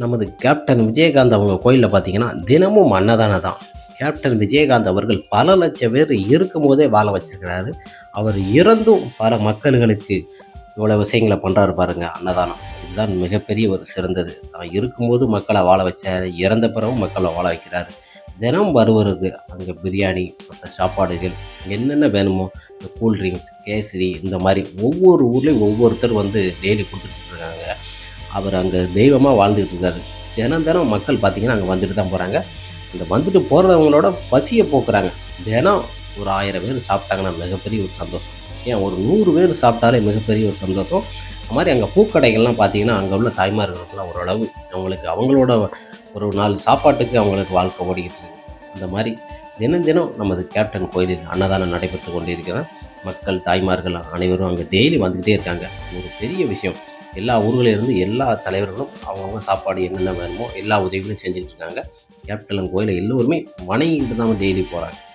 நமது கேப்டன் விஜயகாந்த் அவங்க கோயிலில் பார்த்தீங்கன்னா தினமும் அன்னதானம் தான் கேப்டன் விஜயகாந்த் அவர்கள் பல லட்சம் பேர் இருக்கும்போதே வாழ வச்சிருக்கிறாரு. அவர் இறந்தும் பல மக்களுக்கு இவ்வளோ விஷயங்களை பண்ணுறாரு பாருங்க அன்னதானம். இதுதான் மிகப்பெரிய ஒரு சிறந்தது. தான் இருக்கும்போது மக்களை வாழ வச்சார் இறந்த பிறகும் மக்களை வாழ வைக்கிறாரு. தினம் வருவருக்கு அங்கே பிரியாணி மற்ற சாப்பாடுகள் என்னென்ன வேணுமோ இந்த கூல்ட்ரிங்க்ஸ் கேசரி இந்த மாதிரி ஒவ்வொரு ஊர்லேயும் ஒவ்வொருத்தர் வந்து டெய்லி கொடுத்துட்டு இருக்காங்க. அவர் அங்கே தெய்வமாக வாழ்ந்துகிட்டு இருக்காரு. தினம் தினம் மக்கள் பார்த்தீங்கன்னா அங்கே வந்துட்டு தான் போகிறாங்க இந்த வந்துட்டு போகிறவங்களோட பசியை போக்குறாங்க. தினம் ஒரு ஆயிரம் பேர் சாப்பிட்டாங்கன்னா மிகப்பெரிய ஒரு சந்தோஷம். ஏன்? ஒரு நூறு பேர் சாப்பிட்டாலே மிகப்பெரிய ஒரு சந்தோஷம். அது மாதிரி அங்கே பூக்கடைகள்லாம் பார்த்தீங்கன்னா அங்கே உள்ள தாய்மார்களுக்கெல்லாம் ஓரளவு அவங்களுக்கு அவங்களோட ஒரு நாலு சாப்பாட்டுக்கு அவங்களுக்கு வாழ்க்கை ஓடிக்கிட்டு இருக்கு. அந்த மாதிரி தினம் தினம் நமது கேப்டன் கோயிலில் அன்னதானம் நடைபெற்று கொண்டிருக்கிறேன் மக்கள் தாய்மார்கள் அனைவரும் அங்கே டெய்லி வந்துக்கிட்டே இருக்காங்க. ஒரு பெரிய விஷயம். எல்லா ஊர்களில் இருந்து எல்லா தலைவர்களும் அவங்கவுங்க சாப்பாடு என்னென்ன வேணுமோ எல்லா உதவிகளும் செஞ்சுட்டு இருக்காங்க. கேப்டலன் கோயிலை எல்லோருமே வணங்கிட்டு தான் டெய்லி போகிறாங்க